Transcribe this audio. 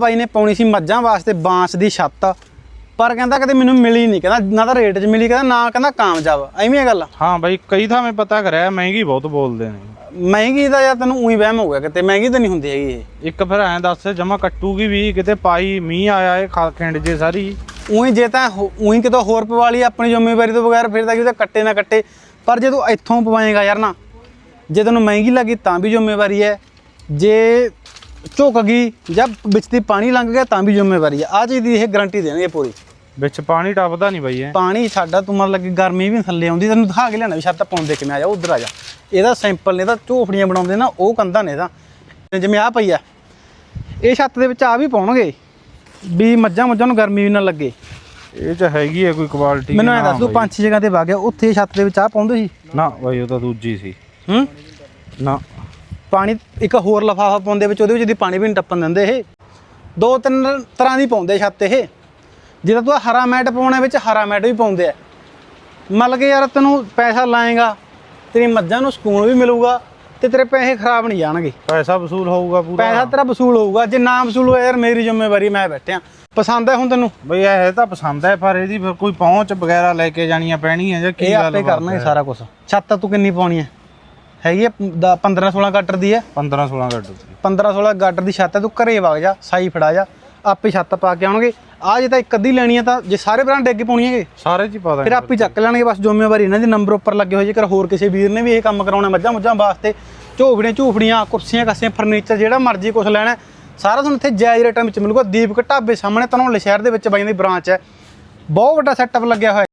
ਬਾਈ ਨੇ ਪਾਉਣੀ ਸੀ ਮੱਝਾਂ ਵਾਸਤੇ ਬਾਂਸ ਦੀ ਛੱਤ। ਪਰ ਕਹਿੰਦਾ ਕਦੇ ਮੈਨੂੰ ਮਿਲੀ ਨਹੀਂ ਕਹਿੰਦਾ ਨਾ ਤਾਂ ਰੇਟ 'ਚ ਮਿਲੀ ਕਹਿੰਦਾ ਨਾ ਕਹਿੰਦਾ ਕਾਮਯਾਬ। ਐਵੇਂ ਗੱਲ। ਹਾਂ ਬਾਈ ਕਈ ਥਾਵੇਂ ਪਤਾ ਕਰਿਆ ਮਹਿੰਗੀ ਬਹੁਤ ਬੋਲਦੇ ਨੇ। ਮਹਿੰਗੀ ਦਾ ਯਾਰ ਤੈਨੂੰ ਉਹੀ ਵਹਿਮ ਹੋ ਗਿਆ ਕਿਤੇ ਮਹਿੰਗੀ ਤਾਂ ਨਹੀਂ ਹੁੰਦੀ ਹੈਗੀ ਇਹ। ਇੱਕ ਫਿਰ ਐਂ ਦੱਸ ਜਮਾ ਕੱਟੂਗੀ ਵੀ ਕਿਤੇ ਪਾਈ ਮੀਂਹ ਆਇਆ ਇਹ ਖਾ ਖਿੰਡ ਜੇ ਸਾਰੀ। ਉਹੀ ਜੇ ਤਾਂ ਉਹੀ ਕਿਤੋਂ ਹੋਰ ਪਵਾ ਲਈ ਆਪਣੀ ਜ਼ਿੰਮੇਵਾਰੀ ਤੋਂ ਬਗੈਰ ਫਿਰ ਤਾਂ ਕਿ ਉਹਦਾ ਕੱਟੇ ਨਾ ਕੱਟੇ। ਪਰ ਜੇ ਤੂੰ ਇੱਥੋਂ ਪਵਾਏਗਾ ਯਾਰ ਨਾ ਜੇ ਤੈਨੂੰ ਮਹਿੰਗੀ ਲੱਗੀ ਤਾਂ ਵੀ ਜ਼ਿੰਮੇਵਾਰੀ ਹੈ। ਜੇ ਝੁਕ ਗਈ ਜਾਂ ਵਿੱਚ ਦੀ ਪਾਣੀ ਲੰਘ ਗਿਆ ਤਾਂ ਵੀ ਜ਼ਿੰਮੇਵਾਰੀ ਹੈ ਆ ਚੀਜ਼ ਦੀ ਇਹ ਗਾਰੰਟੀ ਦੇਣਗੇ ਪੂਰੀ। ਵਿੱਚ ਪਾਣੀ ਟੱਪਦਾ ਨਹੀਂ ਬਾਈ ਇਹ। ਪਾਣੀ ਸਾਡਾ ਤੂੰ ਮਤਲਬ ਕਿ ਗਰਮੀ ਵੀ ਥੱਲੇ ਆਉਂਦੀ ਤੈਨੂੰ ਦਿਖਾ ਕੇ ਲਿਆਣਾ ਵੀ ਛੱਤ ਪਾਉਂਦੇ ਕਿਵੇਂ ਆ ਜਾ ਉਧਰ ਆ ਜਾ। ਇਹਦਾ ਸੈਂਪਲ ਨੇ ਤਾਂ ਝੋਫੜੀਆਂ ਬਣਾਉਂਦੇ ਨਾ ਉਹ ਕੰਧਾਂ ਨੇ ਤਾਂ ਜਿਵੇਂ ਆ ਪਈ ਆ ਇਹ ਛੱਤ ਦੇ ਵਿੱਚ ਆ ਵੀ ਪਾਉਣਗੇ ਵੀ ਮੱਝਾਂ ਮੁੱਝਾਂ ਨੂੰ ਗਰਮੀ ਵੀ ਨਾ ਲੱਗੇ। ਇਹ ਚ ਹੈਗੀ ਹੈ ਕੋਈ ਕੁਆਲਿਟੀ ਮੈਨੂੰ ਐ ਦੱਸ ਤੂੰ ਪੰਜ ਛੇ ਜਗ੍ਹਾ ਤੇ ਵਗ ਗਿਆ ਉੱਥੇ ਛੱਤ ਦੇ ਵਿੱਚ ਆ ਪਾਉਂਦੇ ਸੀ? ਨਾ ਬਾਈ ਉਹ ਤਾਂ ਦੂਜੀ ਸੀ। ਹੂੰ? ਨਾ। ਪਾਣੀ ਇੱਕ ਹੋਰ ਲਫਾਫਾ ਪਾਉਂਦੇ ਵਿੱਚ ਉਹਦੇ ਵਿੱਚ ਦੀ ਪਾਣੀ ਵੀ ਨਹੀਂ ਟੱਪਣ ਦਿੰਦੇ ਇਹ। ਦੋ ਤਿੰਨ ਤਰ੍ਹਾਂ ਦੀ ਪਾਉਂਦੇ ਛੱਤ ਇਹ। ਜਿਹਦਾ ਤੂੰ ਹਰਾ ਮੈਟ ਪਾਉਣਾ ਵਿੱਚ ਹਰਾ ਮੈਟ ਵੀ ਪਾਉਂਦੇ ਆ। ਮਤਲਬ ਕਿ ਯਾਰ ਤੈਨੂੰ ਪੈਸਾ ਲਾਏਗਾ ਤੇਰੀ ਮੱਝਾਂ ਨੂੰ ਸਕੂਨ ਵੀ ਮਿਲੂਗਾ ਤੇ ਤੇਰੇ ਪੈਸੇ ਖਰਾਬ ਨਹੀਂ ਜਾਣਗੇ। ਪੈਸਾ ਵਸੂਲ ਹੋਊਗਾ ਪੂਰਾ। ਪੈਸਾ ਤੇਰਾ ਵਸੂਲ ਹੋਊਗਾ। ਜੇ ਨਾ ਵਸੂਲ ਹੋਇਆ ਯਾਰ ਮੇਰੀ ਜ਼ਿੰਮੇਵਾਰੀ ਮੈਂ ਬੈਠਿਆ। ਪਸੰਦ ਹੈ ਹੁਣ ਤੈਨੂੰ? ਬਈ ਇਹ ਤਾਂ ਪਸੰਦ ਹੈ ਪਰ ਇਹਦੀ ਫਿਰ ਕੋਈ ਪਹੁੰਚ ਵਗੈਰਾ ਲੈ ਕੇ ਜਾਣੀਆਂ ਪੈਣੀਆਂ ਜਾਂ ਕੀ ਇਹ ਗੱਲ ਆਪੇ ਕਰਨਗੇ ਸਾਰਾ ਕੁਝ ਛੱਤ ਤੂੰ ਕਿੰਨੀ ਪਾਉਣੀ ਹੈ? ਹੈਗੀ ਹੈ 15 16 ਗਾਟਰ ਦੀ ਹੈ 15 16 ਗੱਡ 15 16 ਗਾਟਰ ਦੀ ਛੱਤ ਹੈ ਤੂੰ ਘਰੇ ਵਗ ਜਾ ਸਾਈ ਫੜਾ ਜਾ ਆਪੇ ਛੱਤ ਪਾ ਕੇ ਆਉਣਗੇ। ਆ ਜੇ ਤਾਂ ਇੱਕ ਅੱਧੀ ਲੈਣੀ ਹੈ ਤਾਂ ਜੇ ਸਾਰੇ ਭਰਾ ਡੇਗੇ ਪਾਉਣੀ ਹੈਗੇ ਸਾਰੇ ਚ ਹੀ ਪਾ ਫਿਰ ਦਾਂਗੇ ਆਪੇ ਚੱਕ ਲੈਣਗੇ ਬਸ ਜ਼ਿੰਮੇਵਾਰੀ ਇਹਨਾਂ ਦੇ ਨੰਬਰ ਉੱਪਰ ਲੱਗੇ ਹੋਏ ਜੇਕਰ ਹੋਰ ਕਿਸੇ ਵੀਰ ਨੇ ਵੀ ਇਹ ਕੰਮ ਕਰਾਉਣਾ ਮੱਝਾਂ ਮੁੱਝਾਂ ਵਾਸਤੇ ਝੋਫੜੀਆਂ ਝੂਫੜੀਆਂ ਕੁਰਸੀਆਂ ਕਾਸੀਆਂ ਫਰਨੀਚਰ ਜਿਹੜਾ ਮਰਜ਼ੀ ਕੁਝ ਲੈਣਾ ਸਾਰਾ ਤੁਹਾਨੂੰ ਇੱਥੇ ਜਾਇਜ਼ ਰੇਟਾਂ ਵਿੱਚ ਮਿਲੂਗਾ। ਦੀਪਕ ਢਾਬੇ ਸਾਹਮਣੇ ਧਨੌਲੇ ਸ਼ਹਿਰ ਦੇ ਵਿੱਚ ਬਾਈਆਂ ਦੀ ਬ੍ਰਾਂਚ ਹੈ। ਬਹੁਤ ਵੱਡਾ ਸੈਟਅਪ ਲੱਗਿਆ ਹੋਇਆ।